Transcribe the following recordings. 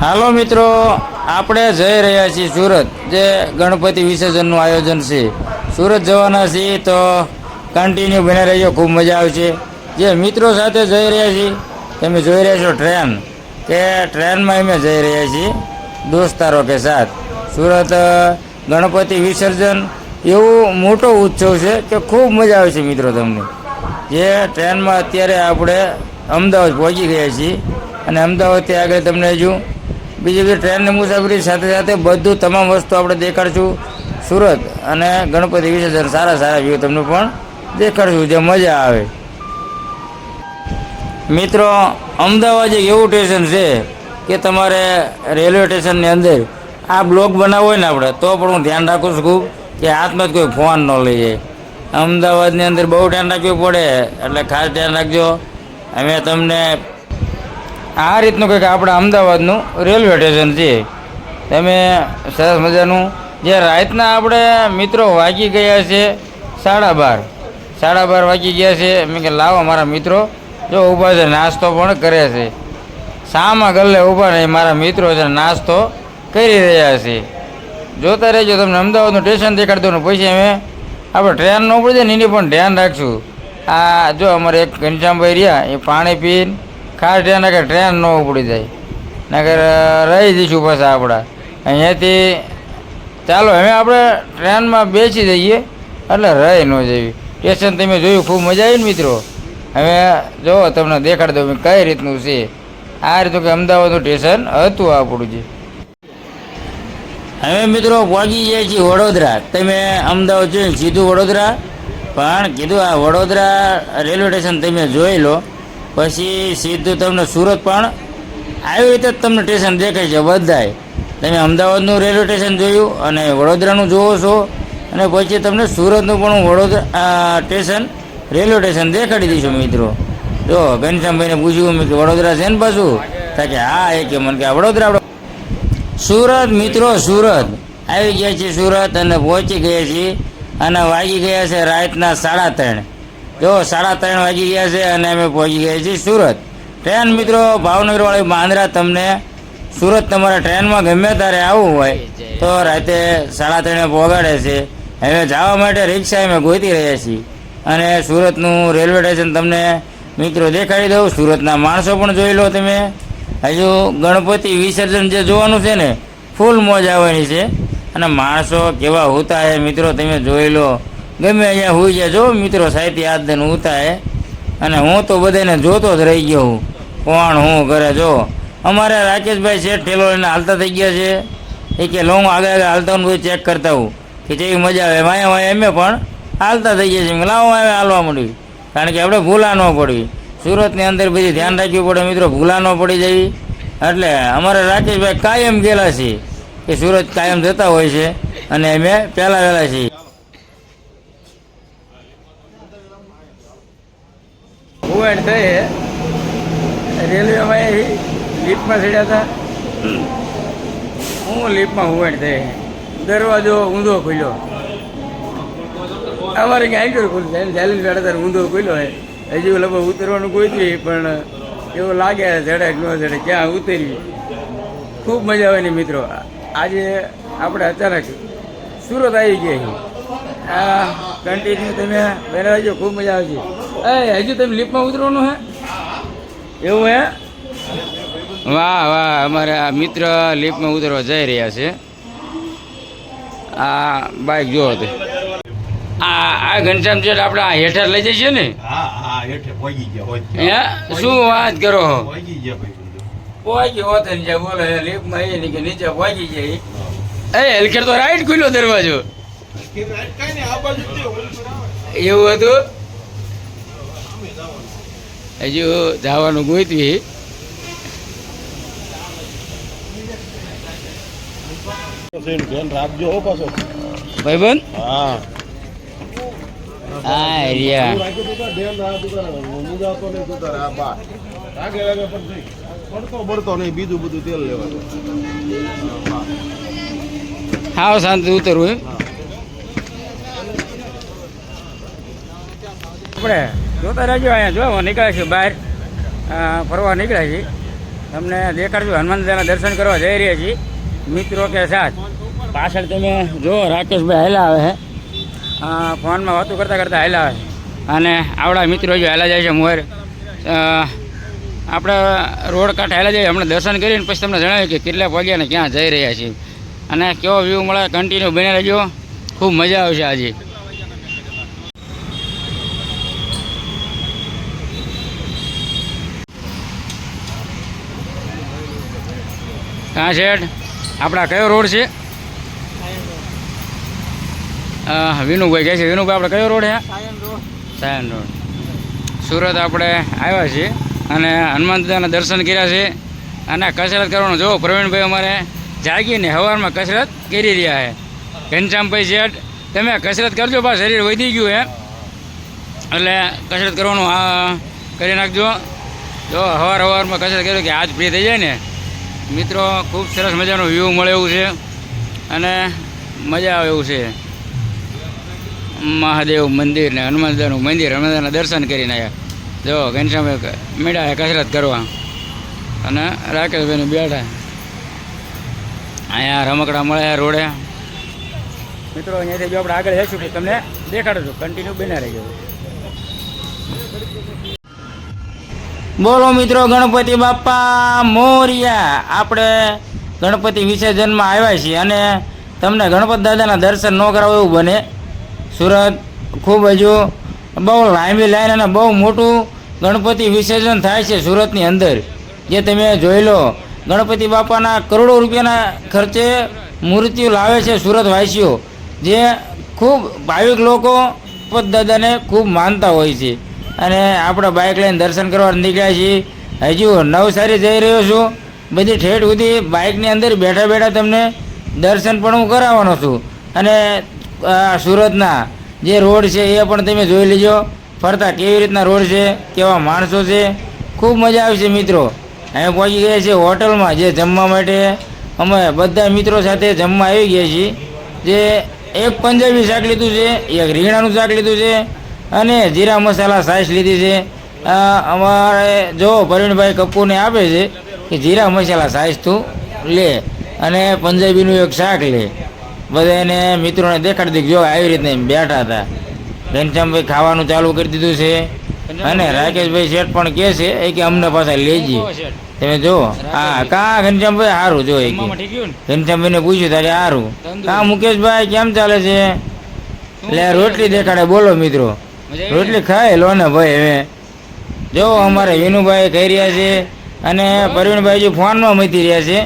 હાલો મિત્રો, આપણે જઈ રહ્યા છીએ સુરત, જે ગણપતિ વિસર્જનનું આયોજન છે. સુરત જવાના છીએ તો કન્ટિન્યુ બની રહીએ, ખૂબ મજા આવશે. જે મિત્રો સાથે જઈ રહ્યા છીએ, તમે જોઈ રહ્યા છો ટ્રેન, કે ટ્રેનમાં અમે જઈ રહ્યા છીએ, દોસ્તારો કે સાથ. સુરત ગણપતિ વિસર્જન એવું મોટો ઉત્સવ છે કે ખૂબ મજા આવશે મિત્રો તમને. જે ટ્રેનમાં અત્યારે આપણે અમદાવાદ પહોંચી ગયા છીએ, અને અમદાવાદથી આગળ તમને હજુ બીજી બધી ટ્રેનની મુસાફરી સાથે સાથે બધું તમામ વસ્તુ આપણે દેખાડશું. સુરત અને ગણપતિ વિસર્જન, સારા સારા વ્યૂ તમને પણ દેખાડશું, જે મજા આવે. મિત્રો, અમદાવાદ એક એવું સ્ટેશન છે કે તમારે રેલવે સ્ટેશનની અંદર આ બ્લોક બનાવવો હોય ને આપણે, તો પણ હું ધ્યાન રાખું છું કે હાથમાં જ કોઈ ફોન ન લઈ જાય. અમદાવાદની અંદર બહુ ધ્યાન રાખવું પડે, એટલે ખાસ ધ્યાન રાખજો. અમે તમને આ રીતનું કંઈક આપણા અમદાવાદનું રેલવે સ્ટેશન છે. તમે સરસ મજાનું જે રાતના આપણે મિત્રો વાગી ગયા છે સાડા બાર. સાડા બાર વાગી ગયા છે. મેં કે લાવો મારા મિત્રો. જો ઊભા છે, નાસ્તો પણ કરે છે. સામા ગલ્લે ઊભા નહીં મારા મિત્રો છે, નાસ્તો કરી રહ્યા છે. જોતા રહેજો, તમને અમદાવાદનું સ્ટેશન દેખાડી દઉં ને પછી અમે આપણે ટ્રેન ન ઉપડી જાય ને એની પણ ધ્યાન રાખશું. આ જો અમારે એક ઘનશ્યામભાઈ રહ્યા, એ પાણી પીને ખાસ ધ્યાન રાખે ટ્રેન ન ઉપડી જાય. નગર રહી જઈશું પાછા આપણા. અહીંયાથી, ચાલો, હવે આપણે ટ્રેનમાં બેસી જઈએ. એટલે રહી ન જઈએ. સ્ટેશન તમે જોયું, ખૂબ મજા આવી ને મિત્રો? હવે, જો, તમને દેખાડી દઉં કઈ રીતનું છે. આ રીતનું કે અમદાવાદનું સ્ટેશન હતું આપણું જે. હવે મિત્રો, પહોંચી જાય છીએ વડોદરા. તમે અમદાવાદ જોઈને સીધું વડોદરા? પણ કીધું આ વડોદરા રેલવે સ્ટેશન તમે જોઈ લો. પછી સીધું તમને સુરત પણ આવી રીતે જ તમને સ્ટેશન દેખાય છે બધાય. તમે અમદાવાદનું રેલવે સ્ટેશન જોયું અને વડોદરાનું જોવો છો. અને પછી તમને સુરતનું પણ હું વડોદરા સ્ટેશન, રેલવે સ્ટેશન દેખાડી દઈશું મિત્રો. જો, ઘનશ્યામભાઈને પૂછ્યું મેં કે વડોદરા છે ને પાછું? થાય કે હા, એ કે મને કે વડોદરા સુરત મિત્રો, સુરત. આવી ગયા છીએ સુરત અને પહોંચી ગયા છીએ અને વાગી ગયા છે રાતના સાડા ત્રણ. જો સાડા ત્રણ વાગી ગયા છે અને અમે પહોંચી ગયા છીએ સુરત. ટ્રેન મિત્રો ભાવનગર વાળી બાંદ્રા તમને સુરત તમારા ટ્રેનમાં ગમે ત્યારે આવવું હોય તો રાતે સાડા ત્રણે પહોંચાડે છે. હવે જવા માટે રિક્ષા અમે ગોતી રહ્યા છીએ. અને સુરતનું રેલવે સ્ટેશન તમને મિત્રો દેખાડી દઉં. સુરતના માણસો પણ જોઈ લો તમે. હજુ ગણપતિ વિસર્જન જે જોવાનું છે ને, ફૂલ મોજ આવવાની છે. અને માણસો કેવા હોતા હે મિત્રો તમે જોઈ લો. ગમે અહીંયા હોઈ જાય. જો મિત્રો સાહિત્ય આદન હોતા હે અને હું તો બધાને જોતો જ રહી ગયો હું. કોણ હું કરે, જો. અમારે રાકેશભાઈ શેઠ ઠેલો લઈને હાલતા થઈ ગયા છે. એ કે લો આગળ આગળ હાલતા હું ચેક કરતા હું. કે જેવી મજા આવે. વાયા વાયા એમે પણ હાલતા થઈ ગયા છે. લાવો આવે હાલવા માંડ્યું. કારણ કે આપણે ભૂલા ન પડવી સુરતની અંદર બધી ધ્યાન રાખવું પડે મિત્રો. ભૂલા ન પડી જવી એટલે અમારે રાકેશભાઈ કાયમ ગયેલા છે. કે સુરત કાયમ જતા હોય છે. અને અમે પહેલાં વહેલા છીએ. હુવાડ થઈ રેલવેમાં લિફ્ટમાં ચડ્યા હતા. હું લિફ્ટમાં હુવાડ થઈ દરવાજો ઊંધો ખુલ્યો. અમારે ક્યાં આંકર ખુલ્લું થાય ચાલીસ ઊંધો ખુલ્યો હોય હજી લગભગ ઉતરવાનું કોઈ નહીં પણ એવું લાગે ચડે ન ચડે ક્યાં ઉતરી ખૂબ મજા આવે ને મિત્રો. આજે આપણે અચાનક સુરત આવી ગયા આ કન્ટિન્યુ તમે, બેન ખૂબ મજા આવશે. એ હજુ તમે લિફ્ટમાં ઉતરવાનું હે? એવું હે? વાહ વાહ અમારા મિત્ર લિફ્ટમાં ઉતરવા જઈ રહ્યા છે. આ બાઇક જો તે. આ આ ઘનશ્યામ છે આપણે આ હેઠળ લઈ જઈએ ને? શું વાત કરો પહોંચી હોત ને બોલે લિફ્ટમાં એ કે નીચે પહોંચી જાય એ. હલકેર તો રાઈટ ખુલ્યો દરવાજો. એવું હતું? હજુ જવાનું ગોતવી ભાઈબંધ હા હા રિયા રાખ્યું તું તાર, ધ્યાન રાખજો તાર. મુંજાતો નહીં તું તાર, આ બા. આગે આગે પણ નહીં. પડતો નહીં બીજું બધું તેલ લેવાનું હા શાંતિ ઉતરવું એમ આપણે જોતા રહેજો અહીંયા. જો નીકળે છે બહાર. ફરવા નીકળ્યા છીએ તમને દેખાડજો હનુમાનદાના દર્શન કરવા જઈ રહ્યા છીએ. મિત્રો કે સાથ. પાછળ તમે જુઓ રાકેશભાઈ હેલા આવે છે ફોનમાં વાતો કરતાં કરતાં હેલા આવે. અને આવડા મિત્રો જો હેલા જાય છે મોર આપણે રોડ કાંઠે હેલા જઈએ, હમણાં દર્શન કરીને પછી તમને જણાવ્યું કે કેટલા વાગ્યા ને ક્યાં જઈ રહ્યા છીએ. અને કેવો વ્યૂ મળે કન્ટિન્યુ બની રહેજો. ખૂબ મજા આવશે આજે. કાં શેઠ. આપણા કયો રોડ છે? વિનુભાઈ કહે છે, વિનુભાઈ આપણે કયો રોડ છે? સાયન રોડ. સુરત આપણે આવ્યા છીએ અને હનુમાન દર્શન કર્યા છે. અને કસરત કરવાનું, જો પ્રવીણભાઈ અમારે જાગીને સવારમાં કસરત કરી રહ્યા છે. ઘનશ્યામભાઈ શેઠ, તમે કસરત કરજો, બા, શરીર વધી ગયું હે. એટલે કસરત કરવાનું કરી નાખજો. જો સવાર સવારમાં કસરત કર્યો કે હાથ ફ્રી થઈ જાય ને મિત્રો, ખૂબ સરસ મજાનું વ્યૂ મળે એવું છે અને મજા આવે એવું છે. મહાદેવ મંદિર ને હનુમાનદાનું મંદિર હનુમાનદાના દર્શન કરીને આવ્યા જો ઘનશ્યામભાઈ મેળા કસરત કરવા. અને રાકેશભાઈને બેઠા. અહીંયા રમકડા મળ્યા રોડે. મિત્રો, અહીંયાથી જો આપણે આગળ જઈશું કે તમને દેખાડો કન્ટિન્યુ બના રહેજો. બોલો મિત્રો ગણપતિ બાપા, મોરિયા. આપણે ગણપતિ વિસર્જનમાં આવ્યા છીએ અને તમને ગણપત દાદાના દર્શન ન કરાવો એવું બને. સુરત ખૂબ હજુ બહુ લાંબી લાઈન અને બહુ મોટું ગણપતિ વિસર્જન થાય છે સુરતની અંદર. જે તમે જોઈ લો, ગણપતિ બાપાના કરોડો રૂપિયાના ખર્ચે મૂર્તિઓ લાવે છે સુરતવાસીઓ. જે ખૂબ ભાવિક લોકો ગણપત દાદાને ખૂબ માનતા હોય છે. અને આપણે બાઇક લઈને દર્શન કરવા નીકળ્યા છીએ. હજુ નવસારી જઈ રહ્યો છું. બધી ઠેઠ સુધી બાઇકની અંદર બેઠા બેઠા તમને દર્શન પણ હું કરાવવાનો છું. અને સુરતના જે રોડ છે એ પણ તમે જોઈ લેજો. ફરતા કેવી રીતના રોડ છે, કેવા માણસો છે. ખૂબ મજા આવશે મિત્રો. અમે પહોંચી ગયા છીએ હોટલમાં જે જમવા માટે. અમે બધા મિત્રો સાથે જમવા આવી ગયા છીએ. જે એક પંજાબી શાક લીધું છે, એક રીંગણાનું શાક લીધું છે અને જીરા મસાલા સાઈસ લીધી છે. અમારે જો પ્રવીણભાઈ કપૂરને આપે છે કે જીરા મસાલા સાઈસ તું લે અને પંજાબીનું એક શાક લે. બધાને મિત્રોને દેખાડી દીધું જો આવી રીતે બેઠા હતા. ઘનશ્યામભાઈ ખાવાનું ચાલુ કરી દીધું છે. અને રાકેશભાઈ શેઠ પણ કહે છે એ કે અમને પાછા લેજે તમે જો હા કા ઘનશ્યામભાઈ સારું જો એ ઘનશ્યામભાઈને પૂછ્યું તારે સારું કા મુકેશભાઈ કેમ ચાલે છે? એટલે રોટલી દેખાડે બોલો મિત્રો. રોટલી ખાય લો ને ભાઈ હવે. જો અમારે વિનુભાઈ કહી રહ્યા છે અને પરવીણભાઈ જો ફોનમાં મતી રહ્યા છે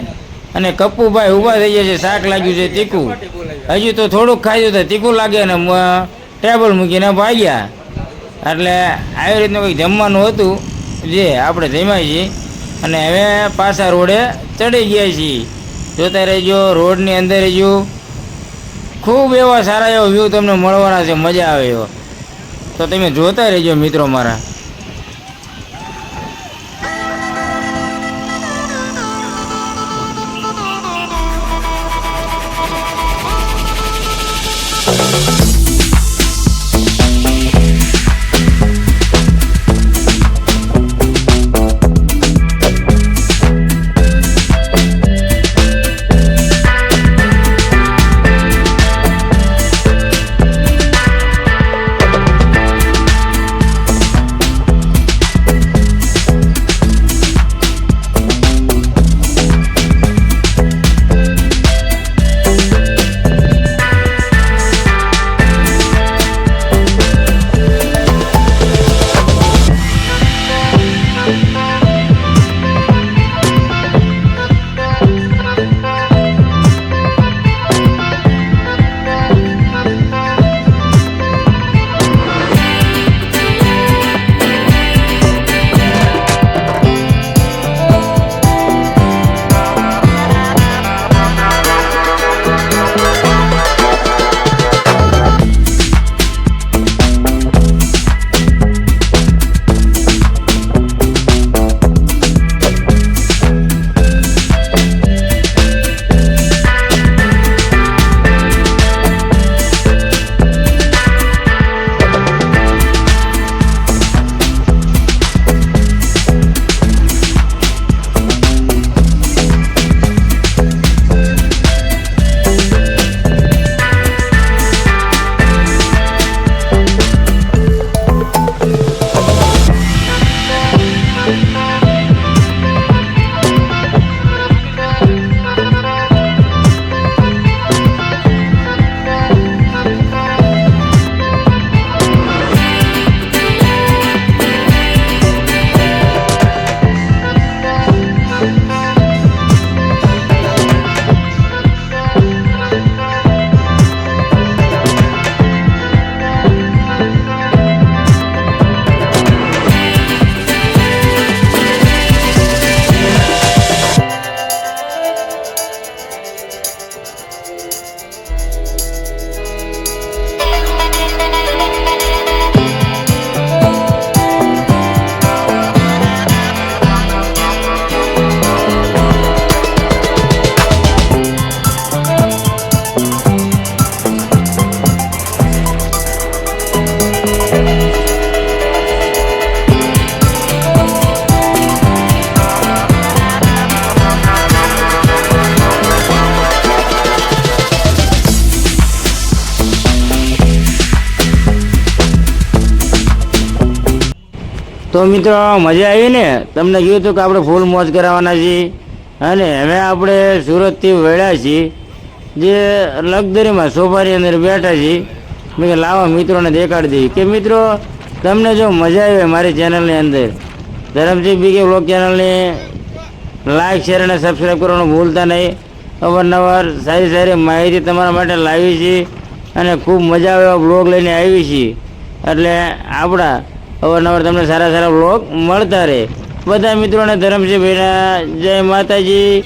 અને કપ્પુભાઈ ઊભા થઈ ગયા છે શાક લાગ્યું છે તીખું. હજુ તો થોડુંક ખાઈ તો તીખું લાગે ને ટેબલ મૂકીને ભાગ્યા. એટલે આવી રીતનું કંઈક જમવાનું હતું જે આપણે જમ્યા છીએ. અને હવે પાછા રોડે ચડી ગયા છીએ. જોતા રહેજો રોડની અંદર રહેજો ખૂબ એવા સારા એવા વ્યૂ તમને મળવાના છે મજા આવે એવો. તો તમે જોતા રહેજો મિત્રો મારા. તો મિત્રો, મજા આવી ને? તમને કહ્યું હતું કે આપણે ફૂલ મોજ કરાવવાના છીએ. અને હવે આપણે સુરતથી વળ્યા છીએ, જે લક્ઝરીમાં સોફાની અંદર બેઠા છીએ. મેં લાવા મિત્રોને દેખાડી દઈએ. કે મિત્રો, તમને જો મજા આવી મારી ચેનલની અંદર, ધરમસિંહ બીકે બ્લોગ ચેનલને લાઈક શેર અને સબસ્ક્રાઈબ કરવાનું ભૂલતા નહીં. અવારનવાર સારી સારી માહિતી તમારા માટે લાવી છીએ અને ખૂબ મજા આવે એવા બ્લોગ લઈને આવી છીએ. એટલે આપણા અવારનવાર તમને સારા સારા બ્લોગ મળતા રહે. બધા મિત્રોને ધરમસિંહભાઈના જય માતાજી.